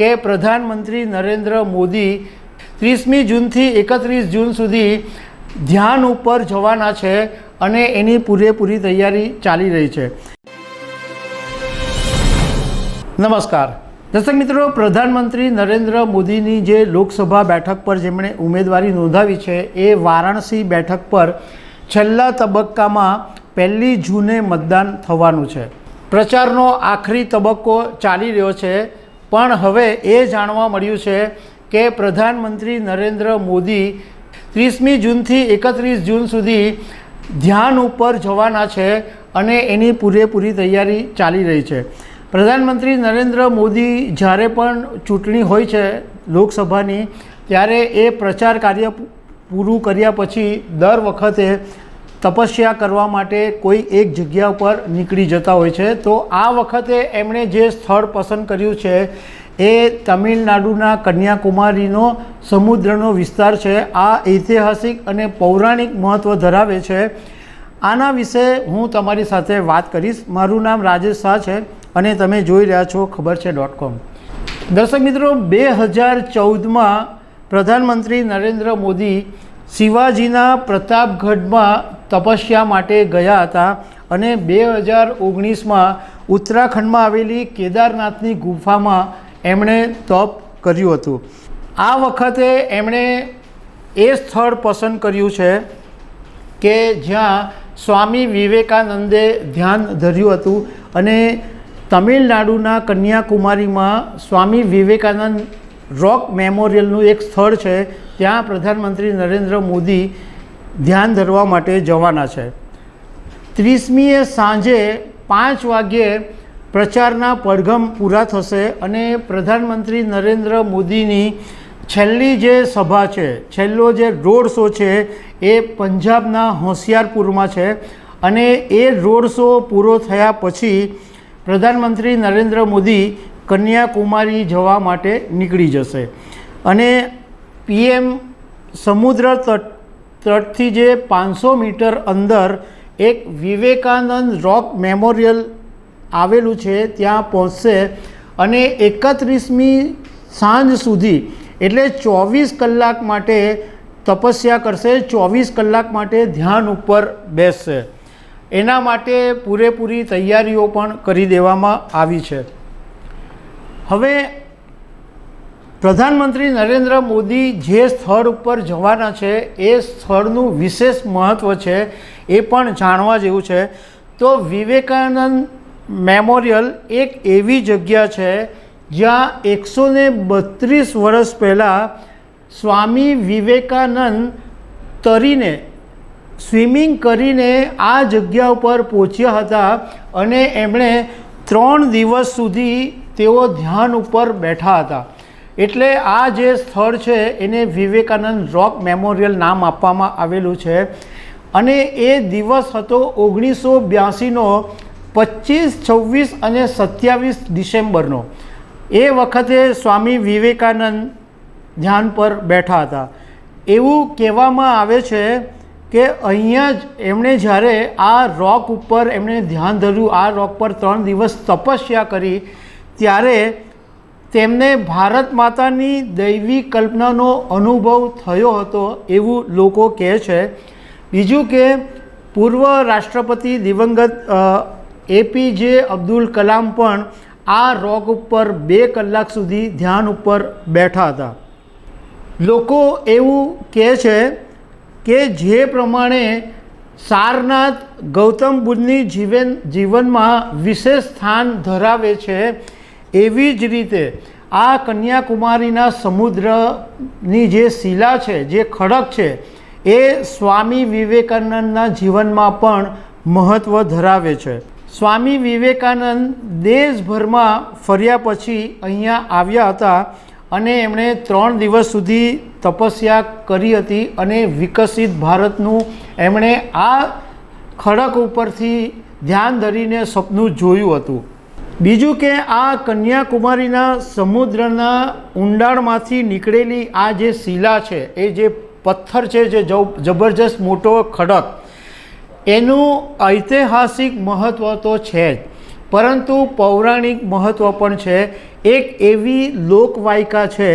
કે પ્રધાનમંત્રી નરેન્દ્ર મોદી ત્રીસમી જૂનથી એકત્રીસ જૂન સુધી ધ્યાન ઉપર જવાના છે અને એની પૂરેપૂરી તૈયારી ચાલી રહી છે. નમસ્કાર. દર્શક મિત્રો, પ્રધાનમંત્રી નરેન્દ્ર મોદીની જે લોકસભા બેઠક પર જેમણે ઉમેદવારી નોંધાવી છે, એ વારાણસી બેઠક પર છેલ્લા તબક્કામાં પહેલી જૂને મતદાન થવાનું છે. પ્રચારનો આખરી તબક્કો ચાલી રહ્યો છે. પણ હવે એ જાણવા મળ્યું છે કે પ્રધાનમંત્રી નરેન્દ્ર મોદી ત્રીસમી જૂનથી એકત્રીસ જૂન સુધી ધ્યાન ઉપર જવાના છે અને એની પૂરેપૂરી તૈયારી ચાલી રહી છે. પ્રધાનમંત્રી નરેન્દ્ર મોદી જ્યારે પણ ચૂંટણી હોય છે લોકસભાની, ત્યારે એ પ્રચાર કાર્ય પૂરું કર્યા પછી દર વખતે તપસ્યા કરવા માટે કોઈ એક જગ્યા પર નીકળી જતા હોય છે. તો આ વખતે એમણે જે સ્થળ પસંદ કર્યું છે એ તમિલનાડુના કન્યાકુમારીનો સમુદ્રનો વિસ્તાર છે. આ ઐતિહાસિક અને પૌરાણિક મહત્ત્વ ધરાવે છે. આના વિશે હું તમારી સાથે વાત કરીશ. મારું નામ રાજેશ શાહ છે અને તમે જોઈ રહ્યા છો ખબર છે ડોટ કોમ. દર્શક મિત્રો, બે હજાર ચૌદમાં પ્રધાનમંત્રી નરેન્દ્ર મોદી શિવાજીના પ્રતાપગઢમાં તપસ્યા માટે ગયા હતા અને બે હજાર ઓગણીસમાં ઉત્તરાખંડમાં આવેલી કેદારનાથની ગુફામાં એમણે તપ કર્યું હતું. આ વખતે એમણે એ સ્થળ પસંદ કર્યું છે કે જ્યાં સ્વામી વિવેકાનંદે ધ્યાન ધર્યું હતું અને તમિલનાડુના કન્યાકુમારીમાં સ્વામી વિવેકાનંદ રોક મેમોરિયલનું એક સ્થળ છે, ત્યાં પ્રધાનમંત્રી નરેન્દ્ર મોદી ધ્યાન ધરવા માટે જવાના છે. ત્રીસમીએ સાંજે પાંચ વાગ્યે પ્રચારના પડઘમ પૂરા થશે અને પ્રધાનમંત્રી નરેન્દ્ર મોદીની છેલ્લી જે સભા છે, છેલ્લો જે રોડ શો છે, એ પંજાબના હોશિયારપુરમાં છે અને એ રોડ શો પૂરો થયા પછી પ્રધાનમંત્રી નરેન્દ્ર મોદી કન્યાકુમારી જવા માટે નીકળી જશે. અને પીએમ સમુદ્ર તટ, તટથી જે પાંચસો મીટર અંદર એક વિવેકાનંદ રોક મેમોરિયલ આવેલું છે, ત્યાં પહોંચશે અને એકત્રીસમી સાંજ સુધી, એટલે ચોવીસ કલાક માટે તપસ્યા કરશે, ચોવીસ કલાક માટે ધ્યાન ઉપર બેસશે. એના માટે પૂરેપૂરી તૈયારીઓ પણ કરી દેવામાં આવી છે. હવે પ્રધાનમંત્રી નરેન્દ્ર મોદી જે સ્થળ ઉપર જવાના છે, એ સ્થળનું વિશેષ મહત્ત્વ છે એ પણ જાણવા જેવું છે. તો વિવેકાનંદ મેમોરિયલ એક એવી જગ્યા છે જ્યાં એકસો ને બત્રીસ વર્ષ પહેલાં સ્વામી વિવેકાનંદ તરીને, સ્વિમિંગ કરીને આ જગ્યા ઉપર પહોંચ્યા હતા અને એમણે ત્રણ દિવસ સુધી તેઓ ધ્યાન ઉપર બેઠા હતા. એટલે આ જે સ્થળ છે, એને વિવેકાનંદ રોક મેમોરિયલ નામ આપવામાં આવેલું છે. અને એ દિવસ હતો ઓગણીસો બ્યાસીનો પચીસ, છવ્વીસ અને સત્યાવીસ ડિસેમ્બરનો. એ વખતે સ્વામી વિવેકાનંદ ધ્યાન પર બેઠા હતા. એવું કહેવામાં આવે છે કે અહીંયા જ એમણે જ્યારે આ રોક ઉપર એમણે ધ્યાન ધર્યું, આ રોક પર ત્રણ દિવસ તપસ્યા કરી ત્યારે તેમને ભારત માતાની દૈવી કલ્પનાનો અનુભવ થયો હતો એવું લોકો કહે છે. બીજું કે પૂર્વ રાષ્ટ્રપતિ દિવંગત એપીજે અબ્દુલ કલામ પણ આ રોગ ઉપર બે કલાક સુધી ધ્યાન ઉપર બેઠા હતા. લોકો એવું કહે છે કે જે પ્રમાણે સારનાથ ગૌતમ બુદ્ધની જીવન, જીવનમાં વિશેષ સ્થાન ધરાવે છે એવી જ રીતે આ કન્યાકુમારીના સમુદ્રની જે શિલા છે, જે ખડક છે, એ સ્વામી વિવેકાનંદના જીવનમાં પણ મહત્ત્વ ધરાવે છે. સ્વામી વિવેકાનંદ દેશભરમાં ફર્યા પછી અહીંયા આવ્યા હતા અને એમણે ત્રણ દિવસ સુધી તપસ્યા કરી હતી અને વિકસિત ભારતનું એમણે આ ખડક ઉપરથી ધ્યાન ધરીને સપનું જોયું હતું. બીજું કે આ કન્યાકુમારીના સમુદ્રના ઊંડાણમાંથી નીકળેલી આ જે શિલા છે, એ જે પથ્થર છે, જે જબરજસ્ત મોટો ખડક, એનું ઐતિહાસિક મહત્ત્વ તો છે જ. પરંતુ પૌરાણિક મહત્ત્વ પણ છે. એક એવી લોકવાયકા છે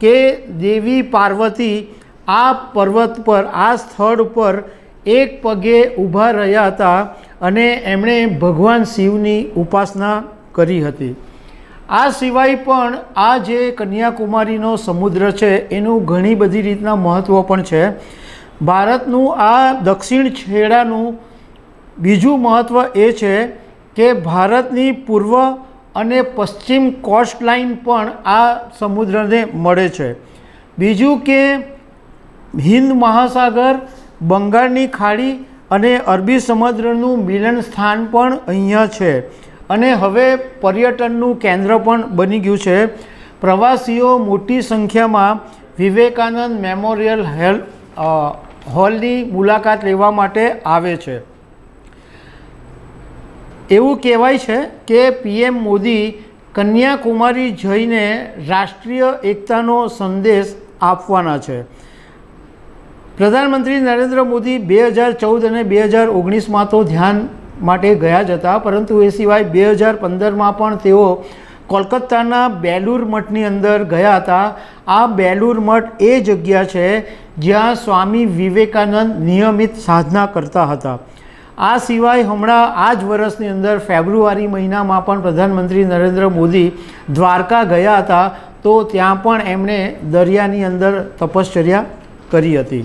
કે દેવી પાર્વતી આ પર્વત પર, આ સ્થળ પર એક પગે ઊભા રહ્યા હતા અને એમણે ભગવાન શિવની ઉપાસના કરી હતી. આ સિવાય પણ આ જે કન્યાકુમારીનો સમુદ્ર છે, એનું ઘણી બધી રીતના મહત્ત્વ પણ છે. ભારતનું આ દક્ષિણ છેડાનું બીજું મહત્ત્વ એ છે કે ભારતની પૂર્વ અને પશ્ચિમ કોસ્ટલાઇન પણ આ સમુદ્રને મળે છે. બીજું કે હિન્દ મહાસાગર બંગાળની ખાડી અને અરબી સમુદ્રનું મિલન સ્થાન પણ અહીંયા છે. અને હવે પર્યટનનું કેન્દ્ર પણ બની ગયું છે. પ્રવાસીઓ મોટી સંખ્યામાં વિવેકાનંદ મેમોરિયલ હેલ હોલની મુલાકાત લેવા માટે આવે છે. એવું કહેવાય છે કે પીએમ મોદી કન્યાકુમારી જઈને રાષ્ટ્રીય એકતાનો સંદેશ આપવાના છે. પ્રધાનમંત્રી નરેન્દ્ર મોદી બે હજાર ચૌદ અને બે હજાર ઓગણીસમાં તો ધ્યાન માટે ગયા જ હતા, પરંતુ એ સિવાય બે હજાર પંદરમાં પણ તેઓ કોલકાતાના બેલુર મઠની અંદર ગયા હતા. આ બેલુર મઠ એ જગ્યા છે જ્યાં સ્વામી વિવેકાનંદ નિયમિત સાધના કરતા હતા. આ સિવાય હમણાં આ જ વર્ષની અંદર ફેબ્રુઆરી મહિનામાં પણ પ્રધાનમંત્રી નરેન્દ્ર મોદી દ્વારકા ગયા હતા, તો ત્યાં પણ એમણે દરિયાની અંદર તપશ્ચર્યા કરી હતી.